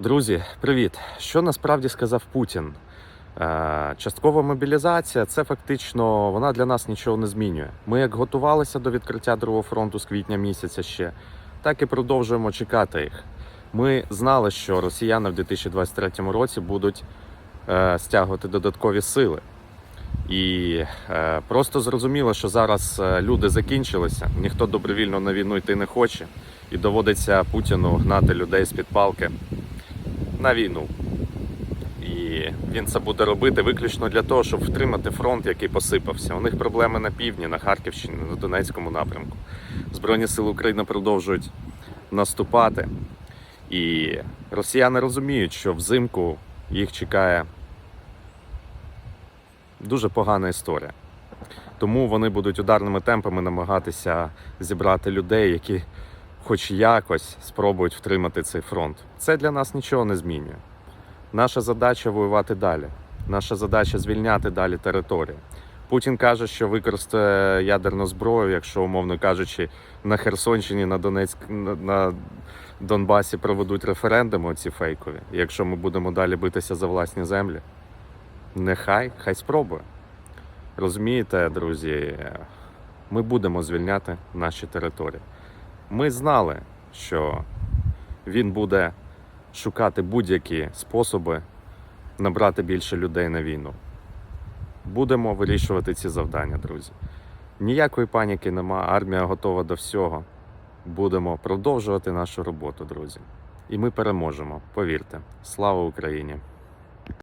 Друзі, привіт! Що насправді сказав Путін? Е, Часткова мобілізація це фактично вона для нас нічого не змінює. Ми як готувалися до відкриття другого фронту з квітня місяця ще, так і продовжуємо чекати їх. Ми знали, що росіяни в 2023 році будуть е, стягувати додаткові сили. І е, просто зрозуміло, що зараз люди закінчилися, ніхто добровільно на війну йти не хоче, і доводиться Путіну гнати людей з-під палки на війну. І він це буде робити виключно для того, щоб втримати фронт, який посипався. У них проблеми на півдні, на Харківщині, на Донецькому напрямку. Збройні сили України продовжують наступати. І росіяни розуміють, що взимку їх чекає дуже погана історія. Тому вони будуть ударними темпами намагатися зібрати людей, які хоч якось спробують втримати цей фронт. Це для нас нічого не змінює. Наша задача воювати далі. Наша задача звільняти далі територію. Путін каже, що використає ядерну зброю, якщо, умовно кажучи, на Херсонщині, на Донецьк, на, Донбасі проведуть референдуми ці фейкові. Якщо ми будемо далі битися за власні землі, нехай, хай спробує. Розумієте, друзі, ми будемо звільняти наші території. Ми знали, що він буде шукати будь-які способи набрати більше людей на війну. Будемо вирішувати ці завдання, друзі. Ніякої паніки нема, армія готова до всього. Будемо продовжувати нашу роботу, друзі. І ми переможемо, повірте. Слава Україні!